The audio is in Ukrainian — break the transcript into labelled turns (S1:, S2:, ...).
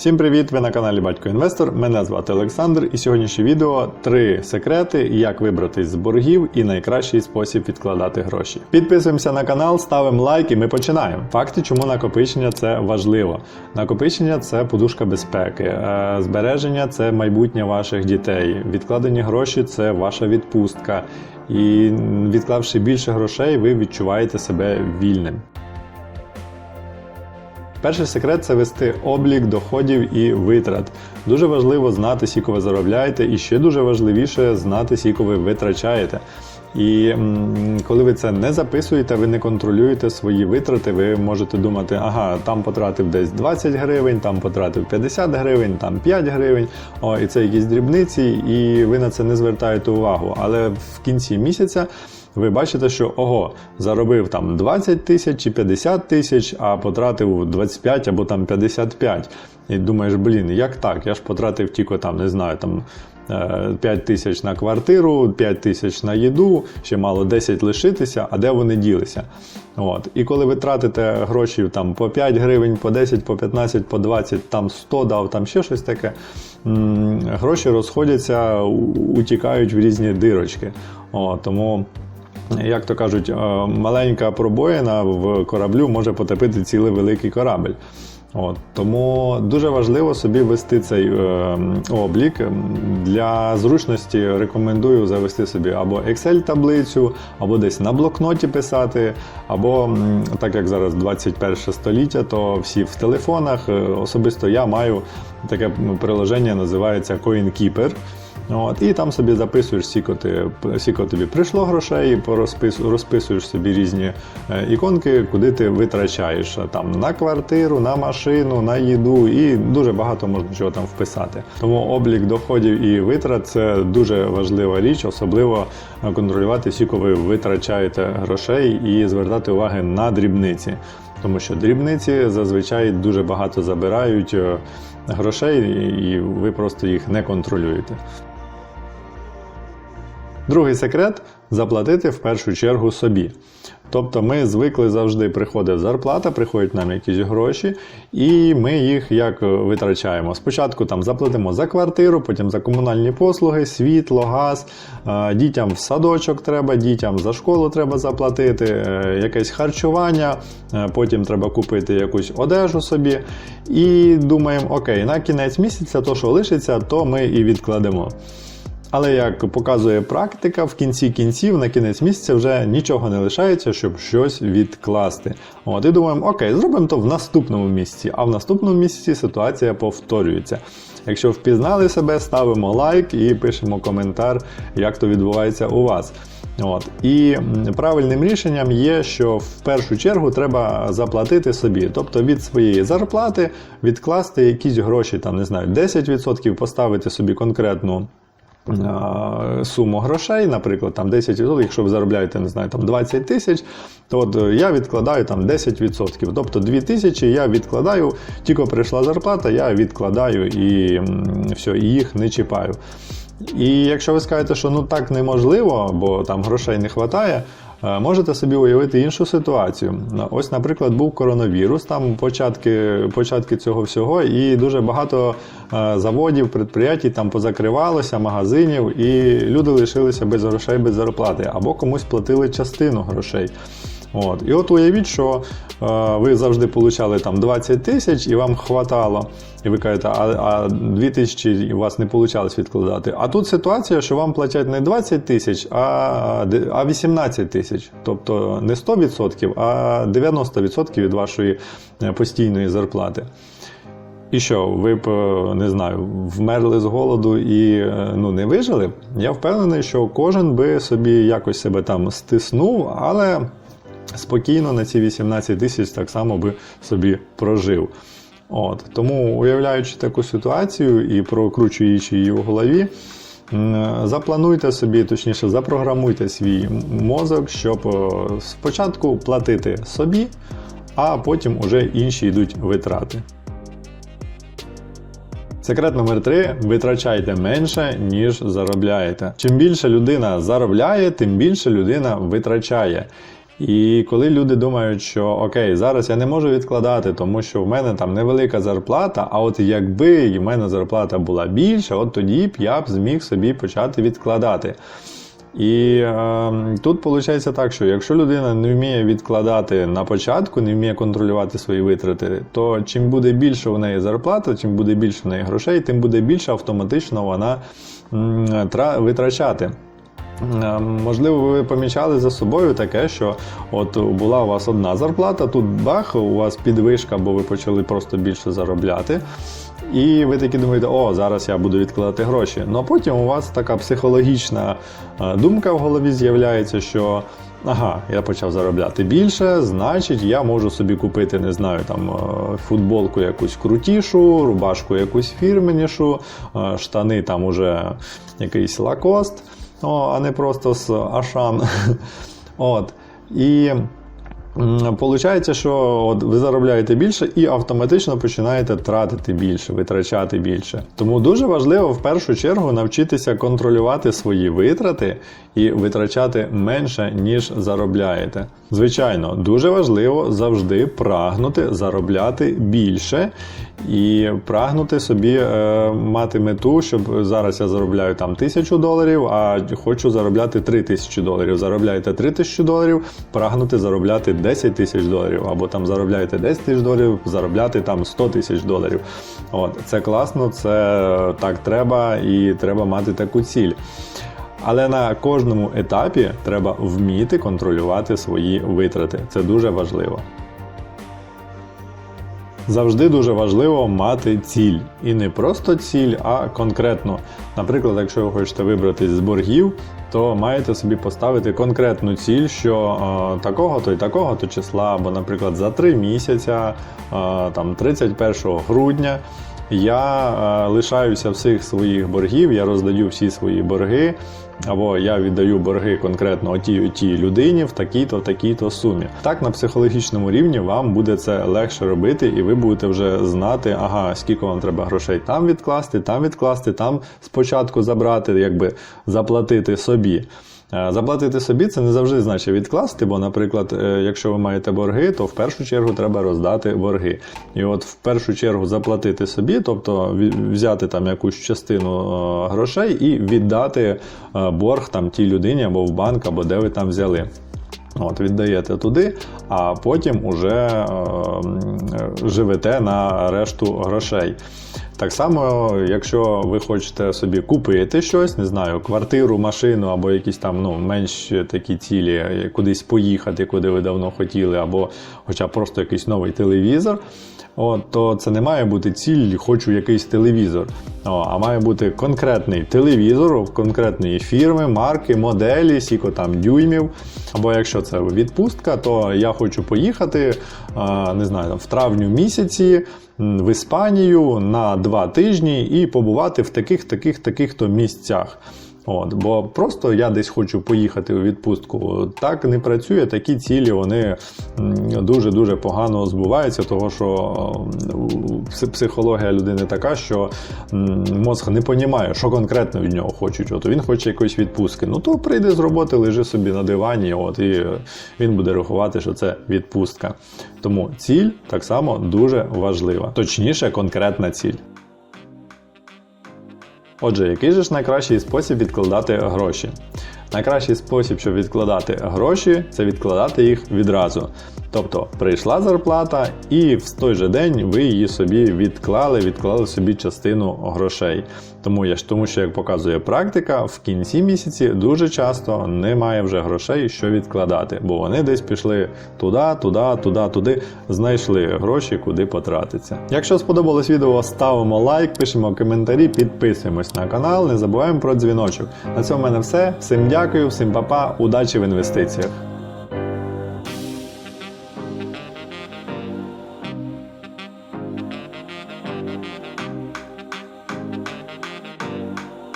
S1: Всім привіт! Ви на каналі Батько Інвестор. Мене звати Олександр, і сьогоднішнє відео три секрети, як вибратись з боргів і найкращий спосіб відкладати гроші. Підписуємося на канал, ставимо лайк і ми починаємо. Факти, чому накопичення це важливо. Накопичення це подушка безпеки, е, збереження це майбутнє ваших дітей. Відкладені гроші це ваша відпустка. І відклавши більше грошей, ви відчуваєте себе вільним. Перший секрет це вести облік доходів і витрат. Дуже важливо знати, скільки ви заробляєте, і ще дуже важливіше знати, скільки ви витрачаєте. І коли ви це не записуєте, ви не контролюєте свої витрати, ви можете думати, ага, там потратив десь 20 гривень, там потратив 50 гривень, там 5 гривень, о, і це якісь дрібниці, і ви на це не звертаєте увагу. Але в кінці місяця ви бачите, що ого, заробив там 20 тисяч чи 50 тисяч, а потратив 25 або там 55. І думаєш, блін, як так? Я ж потратив тільки там, не знаю, там. 5 тисяч на квартиру, 5 тисяч на їду, ще мало 10 лишитися, а де вони ділися? От. І коли ви тратите гроші там, по 5 гривень, по 10, по 15, по 20, там 100 дав, там ще щось таке, гроші розходяться, утікають в різні дирочки. От, тому як то кажуть, е, маленька пробоїна в кораблю може потопити цілий великий корабль. От, тому дуже важливо собі вести цей е, облік. Для зручності рекомендую завести собі або Excel-таблицю, або десь на блокноті писати, або так як зараз 21 століття, то всі в телефонах. Е, Особисто я маю таке приложення, називається CoinKeeper. От, і там собі записуєш, скільки, тобі прийшло грошей, розписуєш собі різні е, іконки, куди ти витрачаєш там на квартиру, на машину, на їду, і дуже багато можна чого там вписати. Тому облік доходів і витрат це дуже важлива річ, особливо е, контролювати, скільки ви витрачаєте грошей і звертати уваги на дрібниці. Тому що дрібниці зазвичай дуже багато забирають е, грошей, і ви просто їх не контролюєте. Другий секрет заплатити в першу чергу собі. Тобто ми звикли завжди приходить зарплата, приходять нам якісь гроші, і ми їх як витрачаємо. Спочатку там заплатимо за квартиру, потім за комунальні послуги, світло, газ, е, дітям в садочок треба, дітям за школу треба заплатити, е, якесь харчування, е, потім треба купити якусь одежу собі. І думаємо, окей, на кінець місяця то, що лишиться, то ми і відкладемо. Але як показує практика, в кінці кінців на кінець місяця вже нічого не лишається, щоб щось відкласти. От і думаємо, окей, зробимо то в наступному місяці, а в наступному місяці ситуація повторюється. Якщо впізнали себе, ставимо лайк і пишемо коментар, як то відбувається у вас. От. І правильним рішенням є, що в першу чергу треба заплатити собі, тобто від своєї зарплати відкласти якісь гроші, там не знаю, 10% поставити собі конкретну суму грошей, наприклад, там 10%, якщо ви заробляєте, не знаю, там 20 тисяч, то от е, я відкладаю там 10%. Тобто 2 тисячі я відкладаю, тільки прийшла зарплата, я відкладаю і все, і їх не чіпаю. І якщо ви скажете, що ну так неможливо, бо там грошей не вистачає, е, можете собі уявити іншу ситуацію. Ось, наприклад, був коронавірус, там початки, початки цього всього, і дуже багато е, заводів, підприємств там позакривалося, магазинів, і люди лишилися без грошей, без зарплати, або комусь платили частину грошей. От. І от уявіть, що е, ви завжди получали там 20 тисяч і вам хватало. І ви кажете, а, а 2 тисячі у вас не вийшло відкладати. А тут ситуація, що вам платять не 20 тисяч, а, а 18 тисяч. Тобто не 100%, а 90% від вашої е, постійної зарплати. І що, ви б е, не знаю, вмерли з голоду і е, ну, не вижили? Я впевнений, що кожен би собі якось себе там стиснув, але спокійно на ці 18 тисяч так само би собі прожив. От. Тому, уявляючи таку ситуацію і прокручуючи її в голові, заплануйте собі, точніше, запрограмуйте свій мозок, щоб е, спочатку платити собі, а потім уже інші йдуть витрати. Секрет номер три: витрачайте менше, ніж заробляєте. Чим більше людина заробляє, тим більше людина витрачає. І коли люди думають, що окей, зараз я не можу відкладати, тому що в мене там невелика зарплата, а от якби в мене зарплата була більша, от тоді б я б зміг собі почати відкладати. І е, тут виходить так, що якщо людина не вміє відкладати на початку, не вміє контролювати свої витрати, то чим буде більше у неї зарплата, чим буде більше в неї грошей, тим буде більше автоматично вона м, тра- витрачати. Е, Можливо, ви помічали за собою таке, що от була у вас одна зарплата, тут бах, у вас підвишка, бо ви почали просто більше заробляти. І ви такі думаєте, о, зараз я буду відкладати гроші. Ну а потім у вас така психологічна е, думка в голові з'являється, що ага, я почав заробляти більше, значить я можу собі купити, не знаю, там е, футболку якусь крутішу, рубашку якусь фірменішу, е, штани там уже якийсь лакост, о, а не просто з Ашан. От. І Получається, що от ви заробляєте більше і автоматично починаєте тратити більше, витрачати більше. Тому дуже важливо в першу чергу навчитися контролювати свої витрати і витрачати менше, ніж заробляєте. Звичайно, дуже важливо завжди прагнути заробляти більше і прагнути собі е, мати мету, щоб зараз я заробляю там тисячу доларів, а хочу заробляти 3 тисячі доларів. Заробляєте 3 тисячі доларів, прагнути заробляти 10 тисяч доларів, або там заробляєте 10 тисяч доларів, заробляти там 100 тисяч доларів. От це класно, це так треба, і треба мати таку ціль. Але на кожному етапі треба вміти контролювати свої витрати. Це дуже важливо. Завжди дуже важливо мати ціль. І не просто ціль, а конкретно. Наприклад, якщо ви хочете вибратись з боргів, то маєте собі поставити конкретну ціль, що такого-то і такого-то числа, або, наприклад, за 3 місяця, там 31 грудня. Я е, лишаюся всіх своїх боргів, я роздаю всі свої борги, або я віддаю борги конкретно отій отій людині в такій-то, такій-то сумі. Так на психологічному рівні вам буде це легше робити, і ви будете вже знати, ага, скільки вам треба грошей там відкласти, там відкласти, там спочатку забрати, якби заплатити собі. Е, Заплатити собі це не завжди значить відкласти, бо, наприклад, е, якщо ви маєте борги, то в першу чергу треба роздати борги. І от в першу чергу заплатити собі, тобто взяти там якусь частину е, грошей і віддати борг там тій людині або в банк, або де ви там взяли. От, віддаєте туди, а потім уже е, живете на решту грошей. Так само, якщо ви хочете собі купити щось, не знаю, квартиру, машину або якісь там ну, менш такі цілі, кудись поїхати, куди ви давно хотіли, або хоча просто якийсь новий телевізор. От, то це не має бути ціль, хочу якийсь телевізор. О, а має бути конкретний телевізор конкретної фірми, марки, моделі, скільки там дюймів. Або якщо це відпустка, то я хочу поїхати не знаю, в травню місяці в Іспанію на два тижні і побувати в таких, таких, таких то місцях. От, бо просто я десь хочу поїхати у відпустку. Так не працює, такі цілі вони дуже дуже погано збуваються, того що е, психологія людини така, що мозг не розуміє, що конкретно від нього хочуть. От він хоче якоїсь відпустки. Ну то прийде з роботи, лежи собі на дивані, от і він буде рахувати, що це відпустка. Тому ціль так само дуже важлива, точніше, конкретна ціль. Отже, який же ж найкращий спосіб відкладати гроші? Найкращий спосіб, щоб відкладати гроші, це відкладати їх відразу. Тобто прийшла зарплата, і в той же день ви її собі відклали, відклали собі частину грошей. Тому, я ж- тому що, як показує практика, в кінці місяці дуже часто немає вже грошей, що відкладати, бо вони десь пішли туди, туди, туди, туди, знайшли гроші, куди потратиться. Якщо сподобалось відео, ставимо лайк, пишемо коментарі, підписуємось на канал, не забуваємо про дзвіночок. На цьому в мене все. Всім дякую, всім па-па, удачі в інвестиціях.